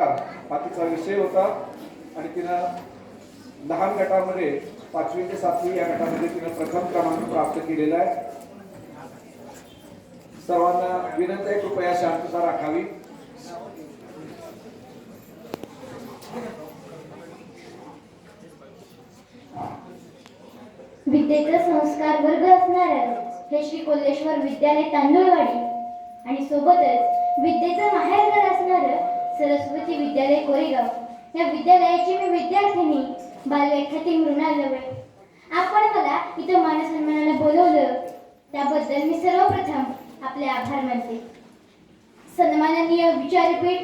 हा तिचा विषय होता आणि तिनं लहान गटामध्ये पाचवी ते सातवी या गटामध्ये तिनं प्रथम क्रमांक प्राप्त केलेला आहे. सर्वांना विनंती आहे कृपया शांतता राखावी. विद्येचा संस्कार वर्ग असणारं हे श्री कोल्हेश्वर विद्यालय तांदूळवाडी. आणि सोबतच विद्येचं माहेरघर असणारं सरस्वती विद्यालय कोरेगाव. या विद्यालयाची मी विद्यार्थिनी बालव्याख्याती मृणाल लवळे आपण मला इथं मानसन्मानाला बोलवलं त्याबद्दल मी सर्वप्रथम आपले आभार मानते. सन्माननीय विचारपीठ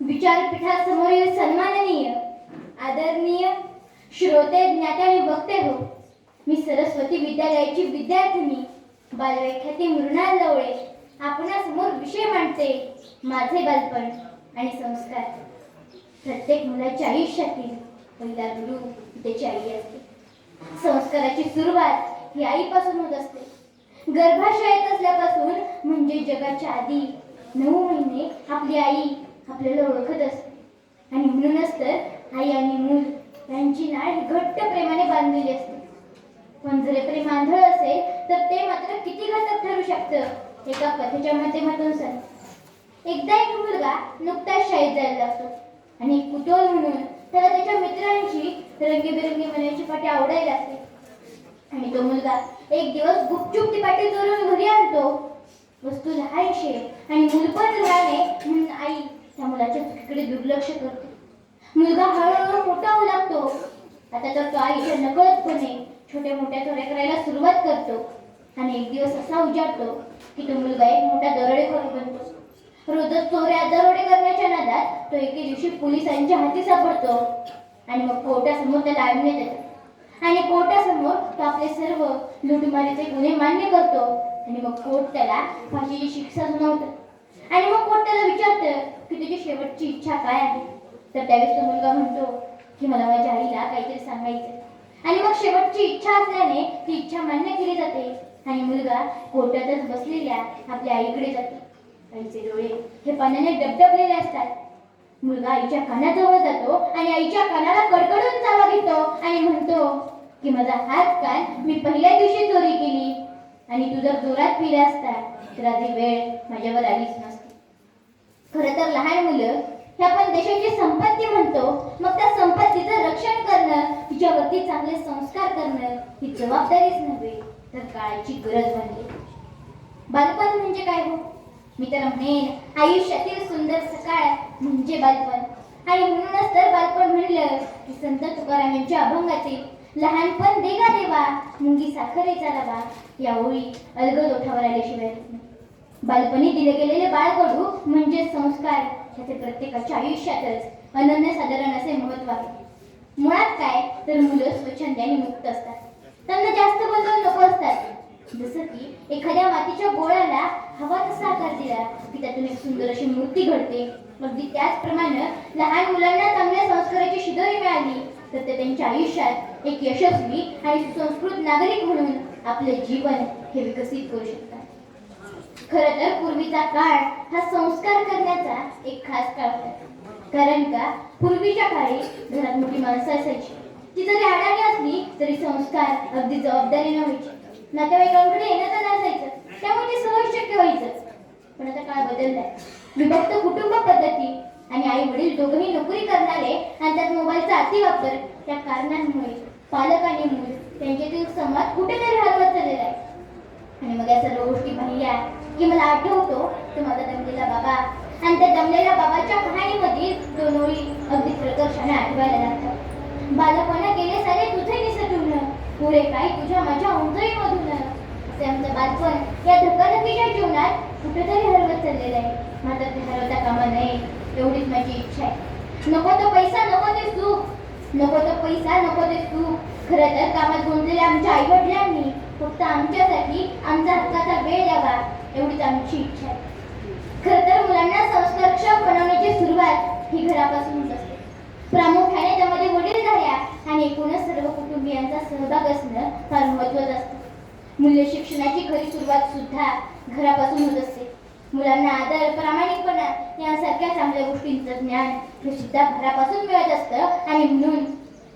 विचारपीठासमोरील सन्माननीय आदरणीय श्रोते ज्ञाते आणि वक्ते हो. मी सरस्वती विद्यालयाची विद्यार्थिनी बालव्याख्याती मृणाल लवळे आपणासमोर विषय मांडते माझे बालपण. आणि संस्कार. प्रत्येक मुलाच्या आयुष्यातील पहिला गुरु त्याची आई असते. संस्काराची सुरुवात ही आईपासून होत असते. गर्भाशयात असल्यापासून म्हणजे जगाच्या आधी नऊ महिने आपली आई आपल्याला ओळखत असते. आणि म्हणूनच तर आई आणि मूल यांची नाळ घट्ट प्रेमाने बांधलेली असते. पण जर प्रेम आंधळ असेल तर ते मात्र किती घातक ठरू शकतं एका कथेच्या माध्यमातून सांग एकदा एक मुलगा नुकताच शहीद जायला असतो आणि कुतूहल म्हणून त्याला त्याच्या मित्रांची रंगीबेरंगी मनाची पाठी आवडायला असते आणि तो मुलगा एक दिवस गुपचूप ती पाठी चोरून घरी आणतो. वस्तू लहानशी आणि मूल पण लहान आहे म्हणून आई त्या मुलाच्या चुकीकडे दुर्लक्ष करते. मुलगा हळूहळू मोठा होऊ लागतो. आता तर तो आईच्या नकळतपणे छोट्या मोठ्या चोऱ्या करायला सुरुवात करतो. आणि एक दिवस असा उजाडतो की तो मुलगा एक मोठा दरोडेखोर बनतो. रोजच चोऱ्या दरोडे करण्याच्या नादात तो एके दिवशी पोलिसांच्या हाती सापडतो. आणि मग कोर्टासमोर त्याला आणण्यात येतं आणि कोर्टासमोर तो आपले सर्व लुटमारीचे गुन्हे मान्य करतो. आणि मग कोर्ट त्याला फाशीची शिक्षा सुनावतं. आणि मग कोर्ट त्याला विचारतं की तुझी शेवटची इच्छा काय आहे? तर त्यावेळेस तो मुलगा म्हणतो की मला माझ्या आईला काहीतरी सांगायचं आणि मग शेवटची इच्छा असल्याने ती इच्छा मान्य केली जाते. आणि मुलगा कोर्टातच बसलेल्या आपल्या आईकडे जातो. आईचे डोळे हे पाण्याने डबडबलेले असतात. मुलगा आईच्या कानाजवळ जातो आणि आईच्या कानाला कडकडून चावा घेतो आणि म्हणतो की माझा हात कान मी पहिल्या दिवशी चोरी केली. आणि तू जर जोरात पिला असता तर आधी वेळ माझ्यावर आलीच नसती. खरं तर लहान मुलं हे आपण देशाची संपत्ती म्हणतो. मग त्या संपत्तीचं रक्षण करणं तिच्यावरती चांगले संस्कार करणं ही जबाबदारीच नव्हे तर काळाची गरज बनली. बालपण म्हणजे काय हो? मी तर म्हणेन आयुष्यातील सुंदर सकाळ म्हणजे बालपण. आणि म्हणूनच तर बालपण म्हणलं की संत तुकाराम यांच्या अभंगाचे लहानपण देगा देवा मुंगी साखरेचा रवा या ओळी अलगद ओठावर आल्याशिवाय बालपणी दिले गेलेले बाळकडू म्हणजे संस्कार ह्याचे प्रत्येकाच्या आयुष्यातच अनन्यसाधारण असे महत्त्व आहे. मुळात काय? तर मुलं स्वच्छंद आणि मुक्त असतात. त्यांना जास्त बदल जसं की एखाद्या मातीच्या गोळ्याला हवा तसा आकार दिला की त्यातून एक सुंदर अशी मूर्ती घडते. अगदी त्याचप्रमाणे लहान मुलांना चांगल्या संस्काराची शिदोरी मिळाली तर ते त्यांच्या आयुष्यात एक यशस्वी आणि सुसंस्कृत नागरिक म्हणून आपले जीवन हे विकसित करू शकतात. खरं तर पूर्वीचा काळ हा संस्कार करण्याचा एक खास काळ होता. कारण का? पूर्वीच्या काळी घरात मोठी माणसं असायची. ती जरी अडाणी असली तरी संस्कार अगदी जबाबदारीने व्हायची. नातेवाईकांकडे येणं तर नसायचं त्यामुळे ते सहज शक्य व्हायचं. पण आता काळ बदललाय. विभक्त कुटुंब पद्धती आणि आई वडील दोघंही नोकरी करणारे आणि त्यात मोबाईलचा अतिवापर त्या कारणांमुळे पालक आणि मूल त्यांच्यातील संवाद कुठेतरी हरवत चाललेला आहे. आणि मग या सर्व गोष्टी पाहिल्या की मला आठवतो तो माझा दमलेला बाबा आणि त्या दमलेल्या बाबाच्या कहाणीमधील दोन ओळी अगदी प्रकर्षाने आठवायला लागतात बालपणात गेले सारे तुझे निसटून पुढे काय तुझ्या माझ्या उंचईमधून असे आमचं बालपण या धकाधकीच्या जीवनात कुठेतरी हरवत चाललेलं आहे. मात्र ते हरवता कामा नये एवढीच माझी इच्छा आहे. नको तो पैसा नको ते सुख. नको तो पैसा नको ते सुख. खरं तर कामात गुंतलेल्या आमच्या आई वडिलांनी फक्त आमच्यासाठी आमचा हक्काचा वेळ द्यावा एवढीच आमची इच्छा आहे. खरं तर मुलांना संस्कारक्षम बनवण्याची सुरुवात ही घरापासून होत असते. प्रामुख्याने त्यामध्ये वडीलधाऱ्या आणि एकूणच सर्व सहभाग असणं फार महत्वाचं असतं. मूल्य शिक्षणाची खरी सुरुवात सुद्धा घरापासून होत असते. मुलांना आदर प्रामाणिकपणा यासारख्या चांगल्या गोष्टींचं ज्ञान हे सुद्धा घरापासून मिळत असतं आणि म्हणून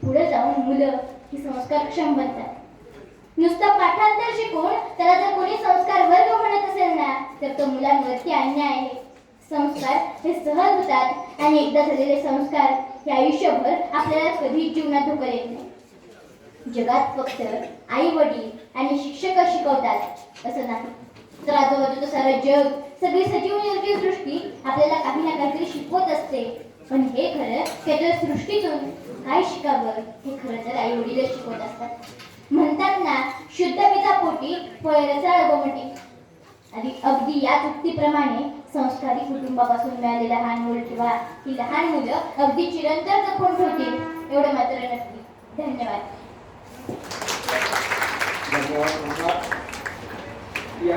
पुढे जाऊन मुलं ही संस्कारक्षम बनतात नुसतं पाठांतर शिकून त्याला जर कोणी संस्कार वर्ग म्हणत असेल ना तर तो मुलांवरती अन्याय आहे. संस्कार हे सहज होतात आणि एकदा झालेले संस्कार हे आयुष्यभर आपल्याला कधीच जीवनात धोका येत नाही. जगात फक्त आई वडील आणि शिक्षक शिकवतात. असं नाही. तर आजूबाजूचं सारं जग सगळी सजीव निर्जीव सृष्टी आपल्याला काही ना काहीतरी शिकवत असते. पण हे खरं त्याच्या सृष्टीतून काय शिकावं हे खरं तर आई वडीलच शिकवत असतात. म्हणतात ना शुद्ध पिता पोटी फळरचा गोमटी आणि अगदी या उक्तीप्रमाणे संस्कारी कुटुंबापासून मिळालेला लहान मुलं किंवा ही लहान मुलं अगदी चिरंतर जपून ठेवतील एवढं मात्र नक्की. धन्यवाद. धन्यवाद तुम्हाला या